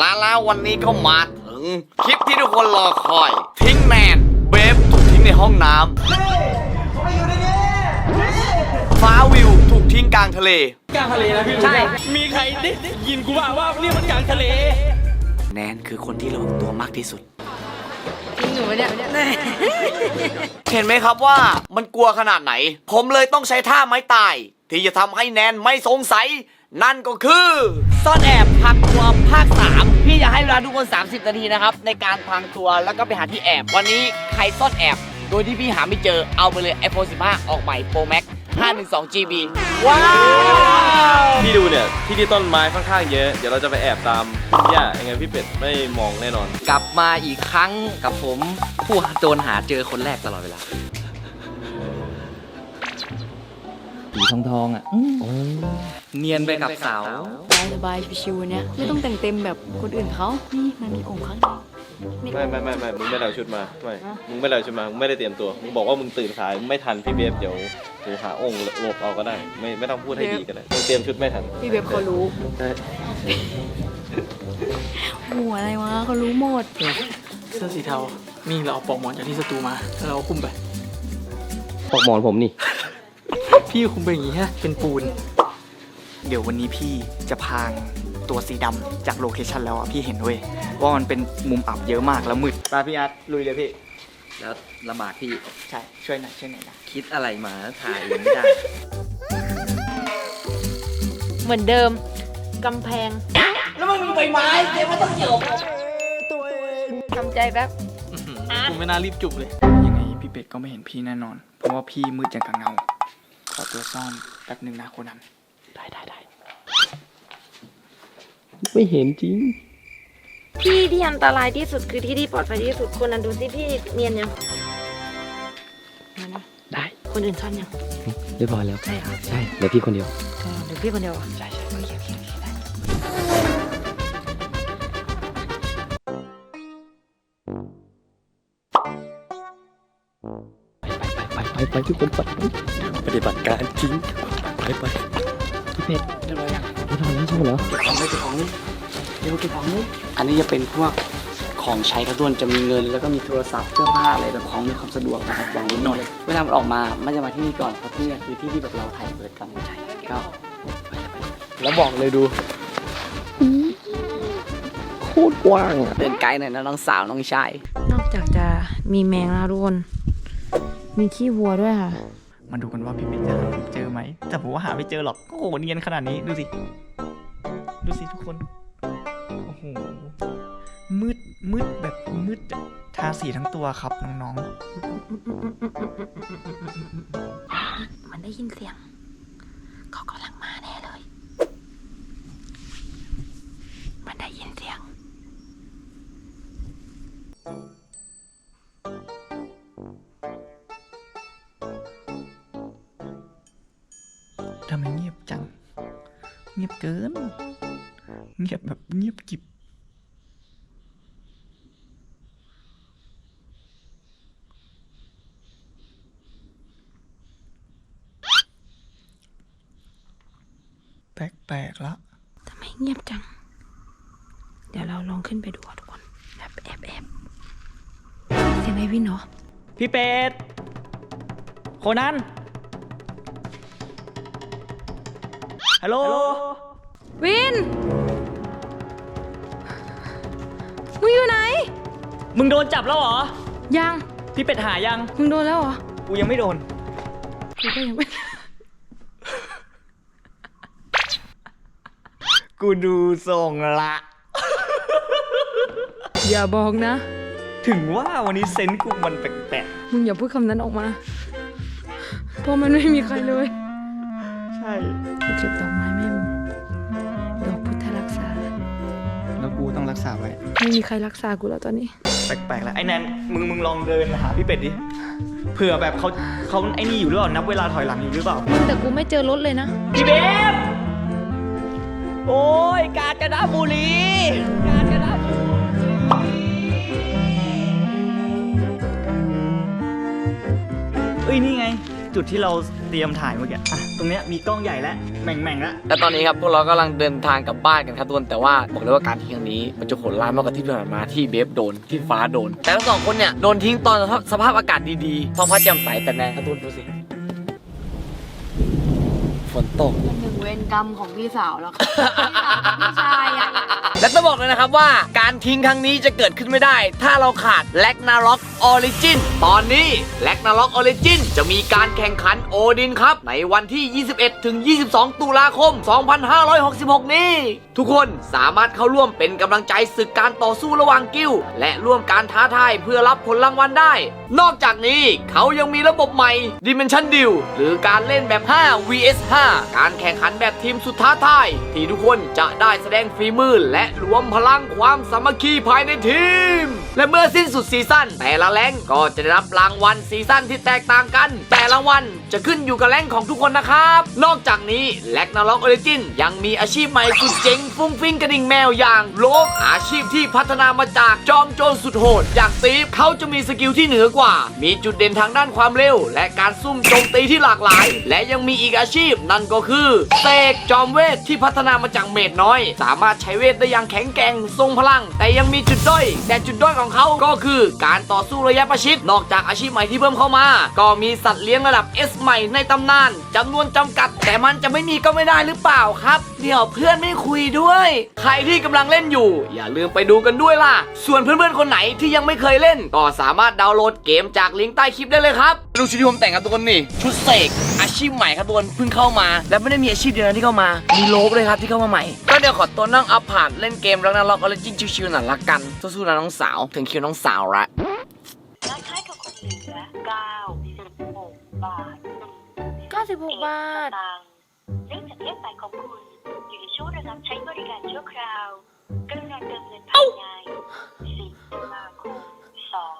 ลาลาวันนี้ก็มาถึง คลิปที่ทุกคนรอคอย ทิ้งแมน เบฟถูกทิ้งในห้องน้ำฟ้าวิวถูกทิ้งกลางทะเล กลางทะเลนะพี่ใช่ มีใครได้ยินกูว่าว่านี่มันกลางทะเล แนนคือคนที่ระวังตัวมากที่สุดจริงหนูเนี่ยเห็นไหมครับว่ามันกลัวขนาดไหน ผมเลยต้องใช้ท่าไม้ตาย ที่จะทำให้แนนไม่สงสัย นั่นก็คือซ่อนแอบพังตัวภาค 3 พี่อยากให้เวลาทุกคน 30 นาทีนะครับ ในการพังตัวแล้วก็ไปหาที่แอบ วันนี้ใครซ่อนแอบ โดยที่พี่หาไม่เจอเอาไปเลย iPhone 15 ออกใหม่ Pro Max 512 GB ว้าวพี่ดูเนี่ย ที่นี่ต้นไม้ค่อนข้างเยอะ เดี๋ยวเราจะไปแอบตามหญ้ายังไงพี่เป็ดไม่มองแน่นอน กลับมาอีกครั้งกับผม ผู้โดนหาเจอคนแรกตลอดเวลา สีทองทองๆอะเนียนไปกับสาวสบายสบายชิวๆเนี่ยไม่ต้องแต่งเต็มแบบคนอื่นเขานี่มันมีองค์ข้างในนี่ไม่ไม่ไม่ไม่มึงไม่ได้เอาชุดมาไม่มึงไม่ได้เอาชุดมามึงไม่ได้เตรียมตัวมึงบอกว่ามึงตื่นสายมึงไม่ทันพี่เบฟเดี๋ยวเดี๋ยวหาองค์หลบเอาก็ได้ ไม่ไม่ต้องพูดให้ดีก็ได้มึงเตรียมชุดไม่ทันพี่เว็บเขารู้ใช่หัวอะไรวะเขารู้หมดเสื้อสีเทา นี่เราเอาปลอกหมอนจากที่สตูมาแล้วเราเอาคุมไป ปอกหมอนผมนี่ พี่คุมไปอย่างงี้ฮะ เป็นปูน เดี๋ยววันนี้พี่จะพางตัวสีดำจากโลเคชันแล้วอะพี่เห็นเว้ยว่ามันเป็นมุมอับเยอะมากแล้วมืดไปพี่อาร์ตลุยเลยพี่ แล้วลำบากพี่ใช่ ช่วยหน่อยช่วยหน่อยนะ คิดอะไรมาถ่ายยังไม่ได้ เหมือนเดิม กำแพง แล้วมันมีใบไม้เจ๊ไม่ต้องเกี่ยวทำใจแป๊บ กูไม่น่ารีบจุบเลย ยังไงพี่เป็ดก็ไม่เห็นพี่แน่นอน เพราะว่าพี่มืดอย่างกับเงาข อตัวซ่อนแป๊บหนึ่งนะโคนันได้ได้ได้ไม่เห็นจริง ที่ที่อันตรายที่สุดคือที่ที่ปลอดภัยที่สุดคนนั้นดูสิพี่เนียนยังได้คนอื่นซ่อนยังเรียบร้อยแล้ว ใช่ค่ะใช่เหลือพี่คนเดียวเออหรือพี่คนเดียวอะใช่ใช่โอเคโอเคโอเคได้ไปไปไปทุกคนไป ปฏิบัติการจริงไปไปพี่เป็ดเรียบร้อยยังไม่ทำแล้วใช่ไหมเหรอของไม่เก็บของนี่เดี๋ยวเก็บของนี่อันนี้จะเป็นพวกของใช้กระตุ้นจะมีเงิน แล้วก็มีโทรศัพท์เสื้อผ้าอะไรแบบของมีความสะดวกนะครับอย่างนิดหน่อย เวลามันออกมามันจะมาที่นี่ก่อนเพราะที่นี่คือที่ที่แบบเราถ่ายเปิดกันใช่ก็แล้วบอกเลยดูโคตรกว้างอะเดินไกลหน่อยนะน้องสาวน้องชายนอกจากจะมีแมงแล้วทุกคนมีขี้วัวด้วยค่ะ มาดูกันว่าพี่เป็ดจะหาเจอไหม แต่ผมว่าหาไม่เจอหรอกโอ้โหเนียนขนาดนี้ดูสิ ดูสิทุกคน โอ้โห มืดมืดแบบมืดทาสีทั้งตัวครับน้องๆ มันได้ยินเสียงเขากำลัง ทำไมเงียบจัง เงียบเกิน เงียบแบบเงียบกิบแปลกๆละทำไมเงียบจัง เดี๋ยวเราลองขึ้นไปดูอะทุกคนแบบแอบแอบเสียงไอวินเหรอ พี่เป็ด โคนัน ฮัลโหล วิน มึงอยู่ไหน มึงโดนจับแล้วเหรอ ยัง พี่เป็ดหายัง มึงโดนแล้วเหรอ กูยังไม่โดน กูก็ยังไม่ กูดูทรงละ อย่าบอกนะ ถึงว่าวันนี้เซนส์กูมันแปลกมึงอย่าพูดคำนั้นออกมา เพราะมันไม่มีใครเลย ๆ ใช่กู เก็บดอกไม้แม่มึงดอกพุทธรักษา แล้วกูต้องรักษาไว้ ไม่มีใครรักษากูแล้วตอนนี้ แปลกๆแล้วไอ้แนนมึงมึงลองเดินหาพี่เป็ดดิ เผื่อแบบเขาเขาไอ้นี่อยู่หรือเปล่านับเวลาถอยหลังอยู่หรือเปล่า มึงแต่กูไม่เจอรถเลยนะ พี่เบฟโอ้ยกาญจนบุรีกาญจนบุรีเอ้ยนี่ไง จุดที่เรา เตรียมถ่ายเมื่อกี้อะตรงเนี้ยมีกล้องใหญ่แล้วแหม่งๆแล้ว และตอนนี้ครับพวกเรากำลังเดินทางกลับบ้านกันครับทุกคนแต่ว่าบอกเลยว่าการทิ้งครั้งนี้มันจะโหดร้ายมากกว่าที่ผ่านมาที่เบฟโดนที่ฟ้าโดน แต่ทั้งสองคนเนี่ยโดนทิ้งตอนสภาพสภาพอากาศดีๆท้องฟ้าแจ่มใสแต่แนนครับทุกคนดูสิฝนตกมันหนึ่งเวรกรรมของพี่สาวแล้วค่ะพี่ชายอะ และต้องบอกเลยนะครับว่า การทิ้งครั้งนี้จะเกิดขึ้นไม่ได้ ถ้าเราขาดแลกนาล็อกออริจินตอนนี้แลกนาล็อกออริจินจะมีการแข่งขันโอดินครับ ในวันที่ 21 ถึง 22 ตุลาคม 2566 นี้ ทุกคนสามารถเข้าร่วมเป็นกำลังใจศึกการต่อสู้ระหว่างกิลด์และร่วมการท้าทายเพื่อรับผลรางวัลได้ นอกจากนี้เขายังมีระบบใหม่ Dimension Deal หรือการเล่นแบบ 5 vs 5 การแข่งขันแบบทีมสุดท้าทายที่ทุกคนจะได้แสดงฝีมือและรวมพลังความสามัคคีภายในทีม และเมื่อสิ้นสุดซีซั่นแต่ละแรงก็จะได้รับรางวัลซีซั่นที่แตกต่างกัน แต่รางวัล จะขึ้นอยู่กับแรงของทุกคนนะครับ นอกจากนี้แลกนาล็อกออริจินยังมีอาชีพใหม่สุดเจ๋งฟุ้งฟิ้งกระดิ่งแมวอย่างโลกอาชีพที่พัฒนามาจากจอมโจรสุดโหด อย่างตีฟเขาจะมีสกิลที่เหนือกว่า มีจุดเด่นทางด้านความเร็ว และการซุ่มโจมตีที่หลากหลาย และยังมีอีกอาชีพนั่นก็คือเสกจอมเวทที่พัฒนามาจากเมดน้อย สามารถใช้เวทได้อย่างแข็งแกร่งทรงพลัง แต่ยังมีจุดด้อยแต่จุดด้อยของเขาก็คือ การต่อสู้ระยะประชิดนอกจากอาชีพใหม่ที่เพิ่มเข้ามา ก็มีสัตว์เลี้ยงระดับ S ใหม่ในตำนานจำนวนจำกัด แต่มันจะไม่มีก็ไม่ได้หรือเปล่าครับ เดี๋ยวเพื่อนไม่คุยด้วย ใครที่กำลังเล่นอยู่ อย่าลืมไปดูกันด้วยล่ะ ส่วนเพื่อนๆคนไหนที่ยังไม่เคยเล่น ก็สามารถดาวน์โหลดเกมจากลิงก์ใต้คลิปได้เลยครับดูชุดที่ผมแต่งครับทุกคนนี่ชุดเสกอาชีพใหม่ครับทุกคนเพิ่งเข้ามา และไม่ได้มีอาชีพเดียวนะที่เข้ามา มีโลบเลยครับที่เข้ามาใหม่ ก็เดี๋ยวขอตัวนั่งอัพผ่านเล่นเกมรักนาล็อกออริจินชิวๆหน่อยละกันสู้ๆนะน้องสาวถึงคิวน้องสาวละร้านค้ายกับคนเหลือเก้า สิบหกบาท96บาทตังค์เนื่องจากเลขบัตรของคุณอยู่ในช่วงระงับใช้บริการชั่วคราวกรุณาเติมเงินภายในสิบตุลาคมสอง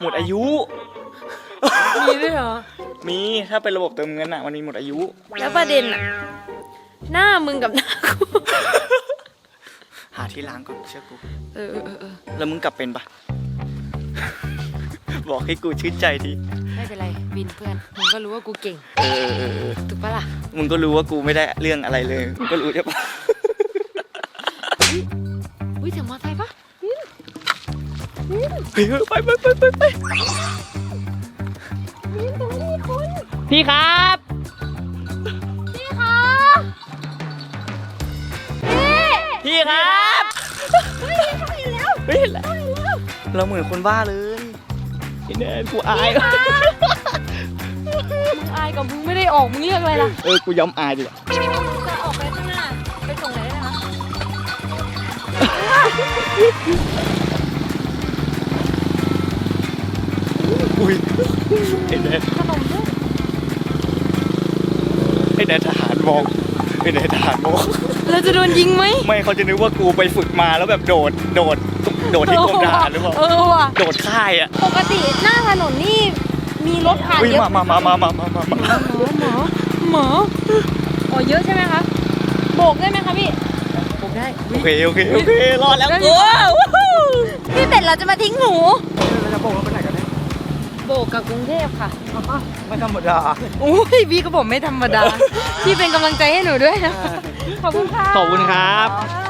หมดอายุ มีด้วยเหรอ มีถ้าเป็นระบบเติมเงินอะมันมีหมดอายุ แล้วประเด็นอะหน้ามึงกับหน้ากูหาที่ล้างก่อนเชื่อกู เออเออเออเออแล้วมึงกลับเป็นปะบอกให้กูชื่นใจทีไม่ เป็นไรวินเพื่อนมึงก็รู้ว่ากูเก่งเออเออเออถูกปะล่ะมึงก็รู้ว่ากูไม่ได้เรื่องอะไรเลยมึงก็รู้ใช่ปะอุ้ยเสียงมอไซค์ปะเฮ้ยไปไปไปไปไปพี่ครับ พี่ครับพี่ครับ เฮ้ยเห็นแล้วเฮ้ยเห็นแล้วเราเหมือนคนบ้าเลย ไอ้แนนกูอาย มึงอายกับมึงไม่ได้ออกมึงเลือกอะไรล่ะเออ กูยอมอายดีกว่าจะออกไปข้างหน้าไปส่งไหนได้ไหมคะอุ้ยไอ้แนนขนมด้วยไอ้แนนทหารมองไอ้แนนทหารมอง เราจะโดนยิงไหมไม่เขาจะนึกว่ากูไปฝึกมาแล้วแบบโดด โดด โดดที่กรมทหารหรือเปล่า เออว่ะโดดค่ายอะปกติหน้าถนนนี่มีรถผ่านอุ้ยเยอะมามามามามามามามาหมอหมอหมออ๋อเยอะใช่ไหมคะโบกได้ไหมคะพี่โบกได้โอเคโอเคโอเครอดแล้วได้กูพี่เป็ดเราจะมาทิ้งหนูเราจะโบกเราไปไหนกันเนี่ยโบกกับกรุงเทพค่ะไม่ธรรมดาอุ้ยพี่ก็บอกไม่ธรรมดาพี่เป็นกำลังใจให้หนูด้วยนะขอบคุณค่ะขอบคุณครับ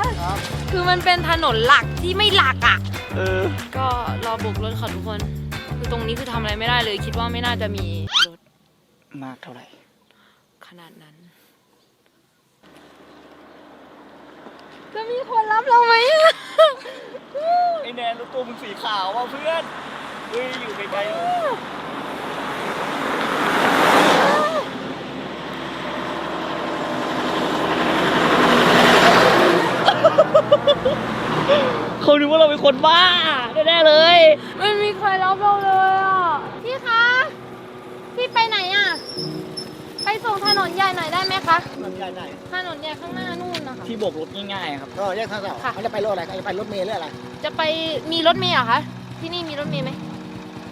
คือมันเป็นถนนหลักที่ไม่หลักอะ เออ ก็รอโบกรถค่ะทุกคน คือตรงนี้คือทำอะไรไม่ได้เลย คิดว่าไม่น่าจะมีรถมากเท่าไหร่ ขนาดนั้น จะมีคนรับเราไหมอะไอ้แนนรถตัวมึงสีขาวว่ะเพื่อนเฮ้ยอยู่ไกลๆเหรอเขาคิดว่าเราเป็นคนบ้าแน่ๆเลย ไม่มีใครรับเราเลยอะ พี่คะ พี่ไปไหนอะ ไปส่งถนนใหญ่หน่อยได้ไหมคะ มันใหญ่ไหนถนนใหญ่ข้างหน้านู่นนะคะ ที่โบกรถง่ายๆครับ ก็แยกทางสองค่ะ เขาจะไปรถอะไรเขาจะไปรถเมล์หรืออะไร จะไปมีรถเมล์เหรอคะ ที่นี่มีรถเมล์ไหม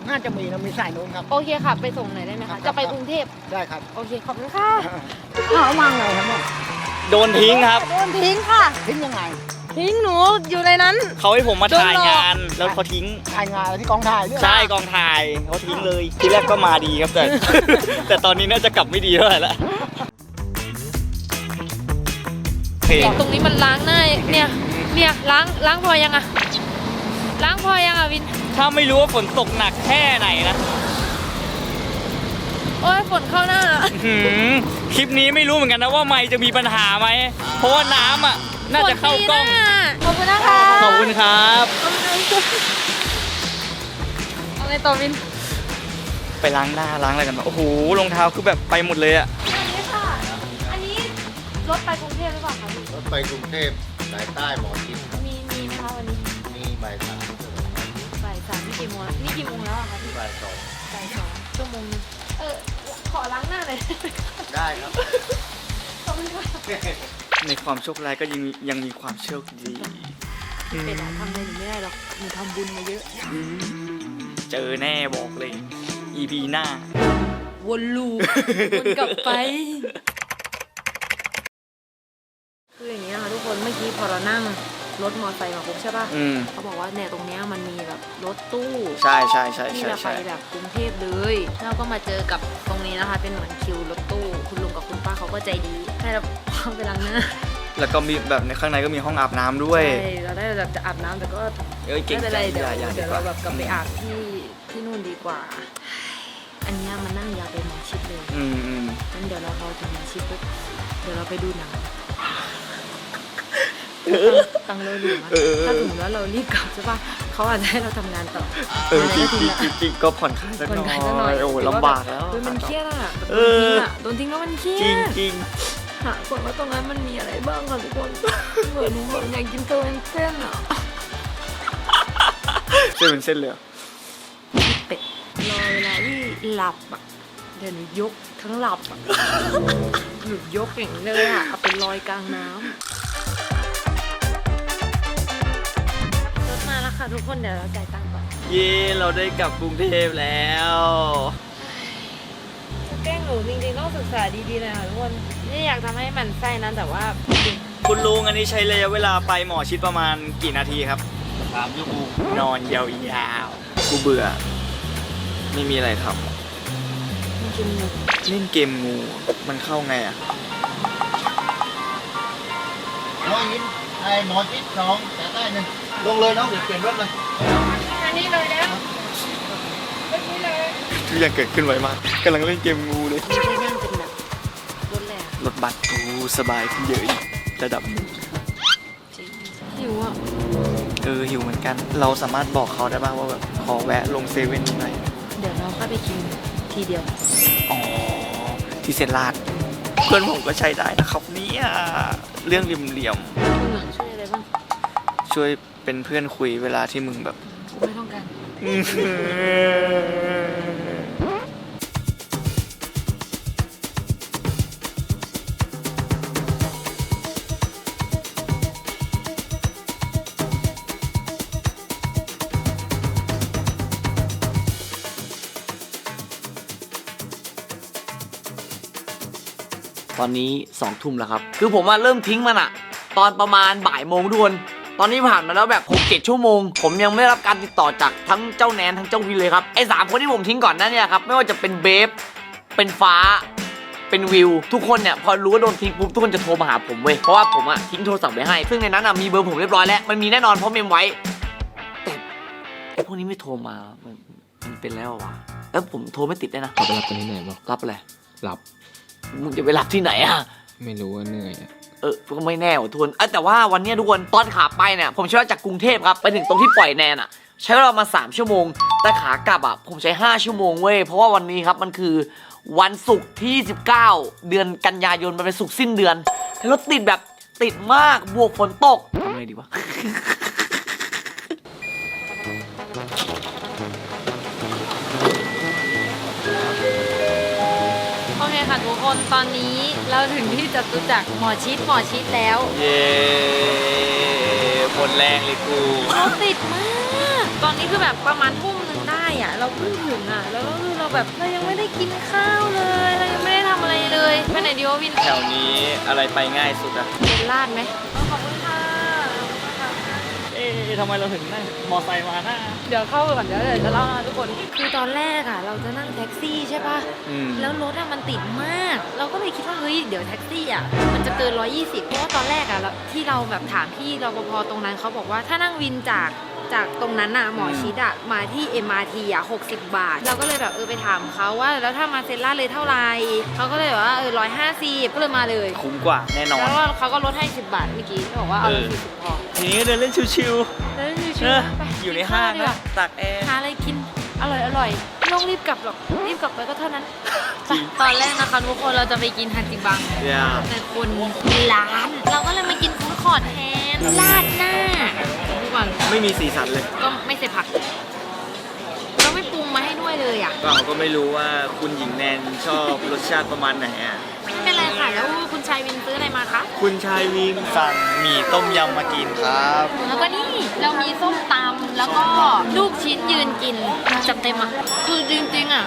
น่าจะมีนะมีสายนู้นครับ โอเคค่ะ ไปส่งหน่อยได้ไหมครัคะ บ จะไปกรุงเทพ ได้ครับ โอเคขอบคุณค่ะอ้าววางไงครับเนี่ยโดนทิ้งครับ โดนทิ้งค่ะ ทิ้งยังไง ทิ้งหนูอยู่ในนั้น เขาให้ผมมาถ่ายโดนหลอกงาน แล้วเขาทิ้ง ถ่ายงานอะไรที่กองถ่ายเนี่ยใช่กองถ่ายเขาทิ้งเลยทีแรกก็มาดีครับแต่ แต่ตอนนี้น่าจะกลับไม่ดีเท่าไหร่ละโอเคตรงนี้มันล้างหน้าเนี่ยเนี่ยล้างล้างพอยังอะล้างพอยังอะวิน ถ้าไม่รู้ว่าฝนตกหนักแค่ไหนนะโอ้ยฝนเข้าหน้าหืมคลิปนี้ไม่รู้เหมือนกันนะว่าไมค์จะมีปัญหาไหมเพราะว่าน้ำอะ น่าจะเข้ากล้องฝนดีนะขอบคุณนะคะขอบคุณครับเอาไงต่อวินไปล้างหน้าล้างอะไรกันมาโอ้โหรองเท้าคือแบบไปหมดเลยอะอันนี้ค่ะ อันนี้รถไปกรุงเทพหรือเปล่าคะพี่รถไปกรุงเทพสายใต้หมอชิดครับมีมีไหมคะวันนี้มีบ่ายสามบ่ายสามนี่กี่โมงแล้วนี่กี่โมงแล้วอะคะพี่บ่ายสองบ่ายสองชั่วโมงนึงเออขอล้างหน้าหน่อยได้ครับขอบคุณค่ะ ในความโชคร้ายก็ยังยังมีความโชคดีเป็ดอะทำอะไรหนูไม่ได้หรอกหนูทำบุญมาเยอะ เจอแน่บอกเลย EP หน้า วนลูป วนกลับไป คืออย่างนี้นะคะทุกคนเมื่อกี้พอเรานั่ง รถมอเตอร์ไซค์มาปุ๊บใช่ป่ะอืมเขาบอกว่าเนี่ยตรงเนี้ยมันมีแบบรถตู้ใช่ใช่ใช่ที่ใช่จะไปใช่แบบกรุงเทพเลยเราก็มาเจอกับตรงนี้นะคะ เป็นเหมือนคิวรถตู้ คุณลุงกับคุณป้าเขาก็ใจดีให้เราไปล้างหน้าแล้วก็มีแบบในข้างในก็มีห้องอาบน้ำด้วยใช่เราได้แบบจะอาบน้ำแต่ก็เอ้ยเก่ไม่งเป็นจัไรงเดี๋ยวอย่าอย่าเดี๋ยวดีกว่าเราแบบกลับไปอาบที่ที่นู่นดีกว่า อันเนี้ยมันนั่งยาวไปหมอชิดเลย อืมอืมงั้นเดี๋ยวเราพอถึงหมอชิดปุ๊บเดี๋ยวเราไปดูหนัง ตังค์เราเหลือถ้าสมมติว่าเรารีบกลับใช่ป่ะเขาอาจจะให้เราทำงานต่อเออจริงก็จริงจริงก็ผ่อนคลายสักนหน่อยโอ้ลำบากแล้วเฮ้ยมันเครียดอะแบบเอโดนทิ้งอะโดนทิ้งแล้วมันเครียจริงดจริงหาก่อนว่าตรงนั้นมันมีอะไรบ้างค่ะทุกคนเหมือนหนูแบบอยากกินเตอร์เวนเส้นอะเส้นเป็นเส้นเลยเหรอเป็ดรอเวลาที่หลับอะเดี๋ยวหนูยกทั้งหลับอะหนูยกอย่างนี้เลยอะเอาไปลอยกลางน้ำ ค่ะทุกคนเดี๋ยวเราจ่ายตังค์ก่อนเย้เราได้กลับกรุงเทพแล้วแกล้งหนูจริงๆต้องศึกษาดีๆเลยค่ะทุกคนนี่อยากทำให้มันไส้นะแต่ว่าคุณลุงอันนี้ใช้ระยะเวลาไปหมอชิดประมาณกี่นาทีครับสามชั่วโมงนอนยาวๆกูเบื่อ ไม่มีอะไรทมันกินหนูำเล่นเกมงูมันเข้าไงอะ อ้หมอชิดสองสายใต้หนึ่งลงเลยน้องเดี๋ยวเปลี่ยนรถเลยอันนี้เลยแล้วทุกอย่างเกิดขึ้นไวมากกำลังเล่นเกมงูเลยไม่ได้นั่งเป็นแบบรถแหลกรถบัสโอ้สบายขึ้นเยอะอีกระดับหนึ่งจริงหิวอะเออหิวเหมือนกัน เราสามารถบอกเขาได้บ้างว่าแบบขอแวะลงเซเว่นนิดหน่อยเดี๋ยวเราก็ไปกินทีเดียว อ๋อ ที่เซนลาด เพื่อนผมก็ใช้ได้นะครับเนี่ยเรื่องเหลี่ยม ช่วยเป็นเพื่อนคุยเวลาที่มึงแบบกูไม่ต้องการตอนนี้สองทุ่มแล้วครับ คือผมมาเริ่มทิ้งมันอะตอนประมาณบ่ายโมงทุกคน ตอนนี้ผ่านมาแล้วแบบหกเจ็ดชั่วโมง ผมยังไม่ได้รับการติดต่อจากทั้งเจ้าแนนทั้งเจ้าวินเลยครับไอ้สามคนที่ผมทิ้งก่อนหนั้นเนี่ยครับไม่ว่าจะเป็นเบฟเป็นฟ้าเป็นวิว ทุกคนเนี่ยพอรู้ว่าโดนทิ้งปุ๊บทุกคนจะโทรมาหาผมเว้ยเพราะว่าผมอะทิ้งโทรศัพท์ไว้ให้ ซึ่งในนั้นอะมีเบอร์ผมเรียบร้อยแล้วมันมีแน่นอนเพราะเมมไว้แต่ไอ้พวกนี้ไม่โทรมามันมันเป็นแล้ววะแล้วผมโทรไม่ติดด้วยนะเขาไปรับกันที่ไหนบอกรับอะไรหลับมึงจะไปรับที่ไหนอะไม่รู้ว่าเหนื่อยอะ เออก็ไม่แน่ว่ะทุกคนเออแต่ว่าวันนี้ทุกคนตอนขาไปเนี่ยผมใช้เวลาจากกรุงเทพครับไปถึงตรงที่ปล่อยแนนอะใช้เวลามา 3 ชั่วโมง แต่ขากลับอะผมใช้ 5 ชั่วโมงเว้ยเพราะว่าวันนี้ครับมันคือวันศุกร์ที่ 19 เดือนกันยายนมันเป็นศุกร์สิ้นเดือนรถติดแบบติดมากบวกฝนตกทำไงดีวะ นตอนนี้เราถึงที่จตุจักรหมอชิดหมอชิดแล้วเย้หมดแรงเลยกูเราติดมาก ตอนนี้คือแบบประมาณทุ่มหนึ่งได้อะเราเพิ่งถึงอะแล้วก็คือเราแบบเรายังไม่ได้กินข้าวเลย เรายังไม่ได้ทำอะไรเลยไปไหนดีวะวินแถวนี้อะไรไปง่ายสุดอะเดินลาดไหมขอบคุณค่ะ ทำไมเราถึงนั่งมอไซค์มาหน้าเดี๋ยวเข้าไปก่อนเดี๋ยวเดี๋ยวจะเล่านะทุกคน คือตอนแรกอะเราจะนั่งแท็กซี่ใช่ปะอืม แล้วรถอะมันติดมาก เราก็เลยคิดว่าเฮ้ยเดี๋ยวแท็กซี่อะมันจะเกิน 120 เพราะว่าตอนแรกอะเราที่เราแบบถามพี่รปภตรงนั้นเขาบอกว่าถ้านั่งวินจากจากตรงนั้นอะหมอชิดอะมาที่ MRT อะ60 บาท เราก็เลยแบบเออไปถามเขาว่า แล้วถ้ามาเซนล่าเลยเท่าไหร่เขาก็เลยแบบว่าเออ150ก็เลยมาเลย คุ้มกว่าแน่นอน แล้วก็เขาก็ลดให้ 10 บาทเมื่อกี้เขาบอกว่าเอาเลย40พอ ทีนี้ก็เดินเล่นชิวแล้วนี่ๆชิเอวๆอยู่ในห้างนะตากแอร์หาอะไรกินอร่อยอร่อยไม่ต้องรีบกลับหรอกรีบกลับไปก็เท่านั้นไปตอนแรกนะคะทุกคนเราจะไปกินฮันจิบังแต่คนร้านเราก็เลยมากินฟู้ดคอดแทนราดหน้าดูก่อนไม่มีสีสันเลยก็ไม่ใส่ผักไม่ปรุงมาให้ด้วย เลยอะเราก็ไม่รู้ว่าคุณหญิงแนนชอบรสชาติประมาณไหนอะไม่เป็นไรค่ะแล้วคุณชายวินซื้ออะไรมาคะคุณชายวิงสั่งหมี่ต้มยำมากินครับ แล้วก็นี่เรามีส้มตำแล้วก็ลูกชิ้นยืนกินจัดเต็มอะคือจริงๆอะ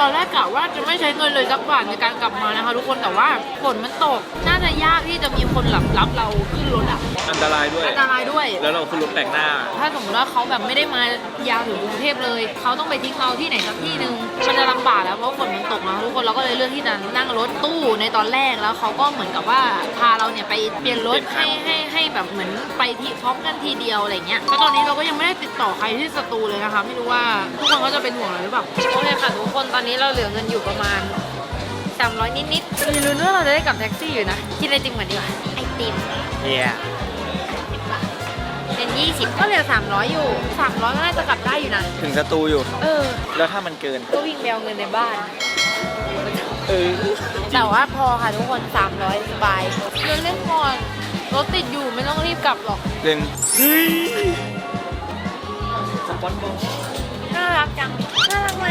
ตอนแรกกะว่าจะไม่ใช้เงินเลยสักบาทในการกลับมานะคะทุกคนแต่ว่าฝนมันตก น่าจะยากที่จะมีคนหลับรับเราขึ้นรถอะอันตรายด้วย อันตรายด้วย แล้วเราขึ้นรถแปลกหน้า ถ้าสมมติว่าเขาแบบไม่ได้มายาวถึงกรุงเทพเลย เขาต้องไปทิ้งเราที่ไหนสักที่หนึ่งมันจะลำบากแล้วเพราะฝนมันตกนะทุกคนเราก็เลยเลือกที่จะนั่งรถตู้ในตอนแรกแล้วเขาก็เหมือนกับว่าพาเราเนี่ยไปเปลี่ยนรถให้ให้ให้แบบเหมือนไปที่พร้อมกันทีเดียวอะไรเงี้ยแล้วตอนนี้เราก็ยังไม่ได้ติดต่อใครที่สตูเลยนะคะไม่รู้ว่าทุกคนเขาจะเป็นห่วงเราหรือเปล่าโอเคค่ะทุกคนตอนนี้เราเหลือเงินอยู่ประมาณ300นิดๆมีลุ้นว่าเราจะได้กลับแท็กซี่อยู่นะกินไอติมก่อนดีกว่าไอติมเย่ เป็น20 ก็เหลือ 300 อยู่ 300ก็น่าจะกลับได้อยู่นะ ถึงสตูอยู่ เออ แล้วถ้ามันเกิน ก็วิ่งไปเอาเงินในบ้าน เออ แต่ว่าพอค่ะทุกคน 300 สบายเรื่องเล่นก่อนรถติดอยู่ไม่ต้องรีบกลับหรอกเรื่องเฮ้ยน่ารักจัง น่ารักไหม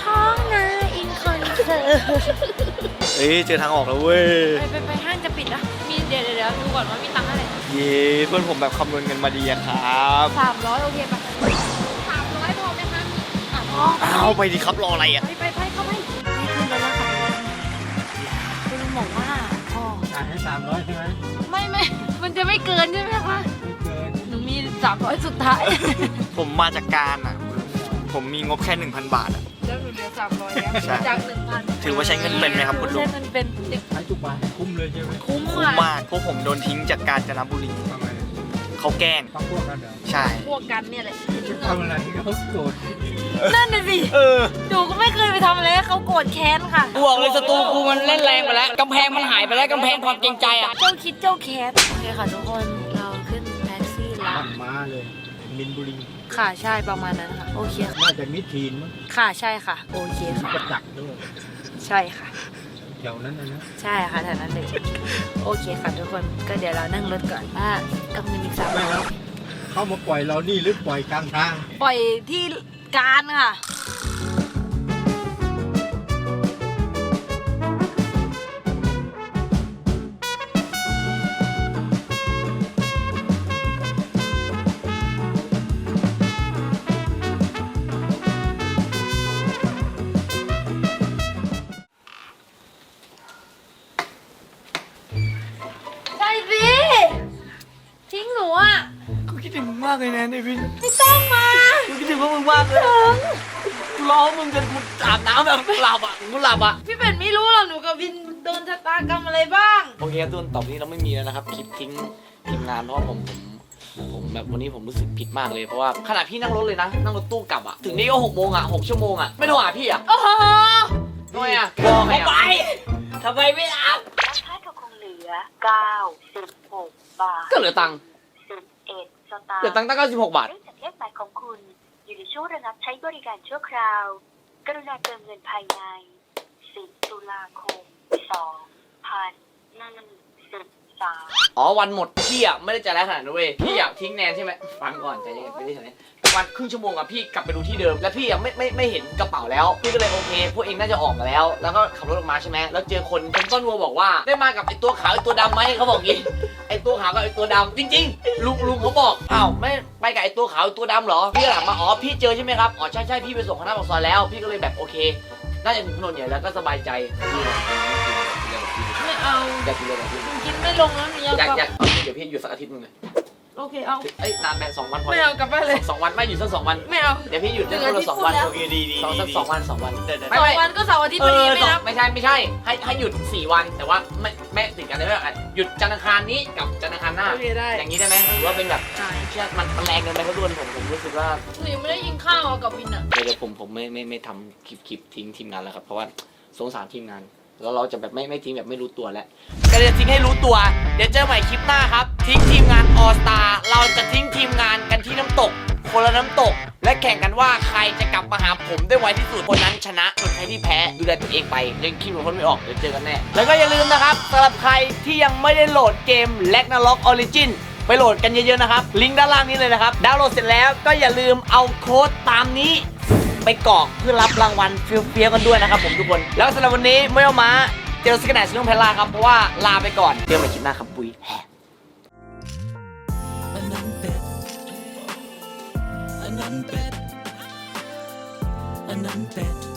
ท้องนาอินคอนเสิร์ตเอ้ยเจอทางออกแล้วเว้ย ไปไปไปห้างจะปิดละมีเดี๋ยวเดี๋ยวเดี๋ยวดูก่อนว่ามีตังค์เท่าไหร่ เย้เพื่อนผมแบบคำนวณเงินมาดีอะครับ300โอเคปะ300พอไหมคะอะพอเอาไปดิครับรออะไรอะไปไปไปเข้าไปไม่ขึ้นแล้วนะคะคุณลุงบอกว่าพอจ่ายให้สามร้อยใช่ไหมไม่ไม่มันจะไม่เกินใช่ไหมคะไม่เกินหนูมีสามร้อยสุดท้าย ผมมาจากการอะผมมีงบแค่1,000บาทอะ แล้วหนูเหลือสามร้อยแล้วใช่ จากหนึ่งพันถือว่าใช้เงินเป็นไหมครับคุณลุงใช้เงินเป็นใช้ทุกบาทคุ้มเลยใช่ไหมคุ้มคุ้มค่ะมากพวกผมโดนทิ้งจากกาญจนบุรีทำไมเขาแกล้งต้องพวกกันเหรอใช่ พวกกันเนี่ยแหละทำอะไรเขาโกรธนั่นน่ะสิเออหนูก็ไม่เคยไปทำอะไรให้เขาโกรธแค้นค่ะกูบอกเลยสตูกูมันเล่นแรงไปแล้วกำแพงมันหายไปแล้วกำแพงความเกรงใจอะ เจ้าคิดเจ้าแค้นโอเคค่ะทุกคนเราขึ้นแท็กซี่แล้วขับมาเลย มินบุรีค่ะใช่ประมาณนั้นค่ะ โอเคค่ะน่าจะมิดทีนมั้งค่ะใช่ค่ะ โอเคค่ะประจักษ์ด้วยใช่ค่ะ แถวนั้นนะนะใช่ค่ะแถวนั้นเลยโอเคค่ะทุกคนก็เดี๋ยวเรานั่งรถก่อนว่ากับเงินอีกสามไม่ร้อยแล้วเขามาปล่อยเรานี่หรือปล่อยกลางทาง ปล่อยที่การค่ะ มึงมากเลยนะเนวินไม่ต้องมากูคิดถึงพวกมึงมากเลยกูรอมึงจนกูอาบน้ำแบบหลับอะกูหลับอะ พี่เป็นไม่รู้หรอกหนูกับวินโดนชะตากรรมอะไรบ้าง โอเคครับทุกคนต่อไปนี้เราไม่มีแล้วนะครับ คลิปทิ้งทีมงานเพราะว่าผมผมผมแบบวันนี้ผมรู้สึกผิดมากเลยเพราะว่าขนาดพี่นั่งรถเลยนะ นั่งรถตู้กลับอะถึงนี่ก็หกโมงอะหกชั่วโมงอะไม่โทรหาพี่อะโอ้โหทำไมอะบอกไงไปอะทำไมไม่รับราคาก็คงเหลือเก้าสิบหกบาท ก็เหลือตังค์สิบเอ็ด สตางเหลือค์ตังค์ตั้งเก้าสิบหกบาท เนื่องจากเลขหมายของคุณอยู่ในช่วงระงับใช้บริการชั่วคราว กรุณาเติมเงินภายใน 10 ตุลาคม2023อ๋อวันหมดพี่อะไม่ได้ใจร้ายขนาดนั้นเว้ยพี่อะทิ้งแนนใช่ไหมฟังก่อนใจเย็นไปที่ไหนวันครึ่งชั่วโมงอะพี่กลับไปดูที่เดิม แล้วพี่อะไม่ไม่ไม่เห็นกระเป๋าแล้ว พี่ก็เลยโอเค พวกเองน่าจะออกมาแล้ว แล้วก็ขับรถออกมาใช่ไหมแล้วเจอคนคนต้นวัวบอกว่าได้มากับไอตัวขาวไอตัวดำไหมเขาบอกงี้ ไอตัวขาวกับไอตัวดำจริง ๆ ลุงลุงเขาบอกอ้าวไม่ไปกับไอตัวขาวไอตัวดำเหรอพี่ก็ถามมาอ๋อพี่เจอใช่ไหมครับอ๋อใช่ใช่พี่ไปส่งคณะปากซอยแล้ว พี่ก็เลยแบบโอเคน่าจะถึงถนนใหญ่แล้วก็สบายใจพี่บอกไม่เอาอยากกินเลยอยากกินหนูกินไม่ลงแล้วหนูอยากอยากกลับอยากเอาเดี๋ยวพี่อยู่สักอาทิตย์หนึงเลยโอเคเอาเอ้ยนานแบ่งสองวันพอไม่เอากลับบ้านเลยสองวันไม่หยุดสักสองวัน ไม่เอา เดี๋ยวพี่หยุดได้หนึ่คนงละอาทิตย์สองวันพูดแล้วโอเคดีดีสองสักสองวันสองวันสองวันก็เสาร์อาทิตย์เอพอดีอไม่สองนับ ไม่ใช่ไม่ใช่ให้ให้หยุดสี่วันแต่ว่าไม่ ไม่ติดกันเลยว่าอะหยุดจันทร์อังคารนี้กับจันทร์อังคารหน้า โอเคได้อย่างนี้ได้ไหมหรือว่าเป็นแบบได้เชื่อมันมันแรงเกินไปเขาะด่วนผมผมรู้สึกว่า หนูยังไม่ได้ยินข้าวกับวินอะเดี๋ยวเดี๋ยวผมผมไม่ไม่ไม่ทำคลิปคลิปทิ้งทีมงานแล้วครับ เพราะว่าสงสารทีมงาน แล้วเราจะแบบไม่ไม่ทิ้งแบบไม่รู้ตัวแล้วก็จะทิ้งให้รู้ตัว เดี๋ยวเจอใหม่คลิปหน้าครับ ทิ้งทีมงานออสตาเราจะทิ้งทีมงานกันที่น้ำตก คนละน้ำตก และแข่งกันว่าใครจะกลับมาหาผมได้ไวที่สุดคนนั้นชนะส่วนใครที่แพ้ดูแลตัวเองไปยังคลิปของคนไม่ออกเดี๋ยวเจอกันแน่แล้วก็อย่าลืมนะครับสำหรับใครที่ยังไม่ได้โหลดเกม l a g n a r o k Origin ไปโหลดกันเยอะๆนะครับ ลิงก์ด้านล่างนี้เลยนะครับ ดาวน์โหลดเสร็จแล้วก็อย่าลืมเอาโค้ดตามนี้ ไปกรอกเพื่อรับรางวัลเฟี้ยวๆกันด้วยนะครับผมทุกคน แล้วสำหรับวันนี้ไม่เอามาเจอสกันแนชิลงเพลาครับเพราะว่าลาไปก่อนเจอกันใหม่คลิปหน้าครับปุยแฮอันนั้นเป็ด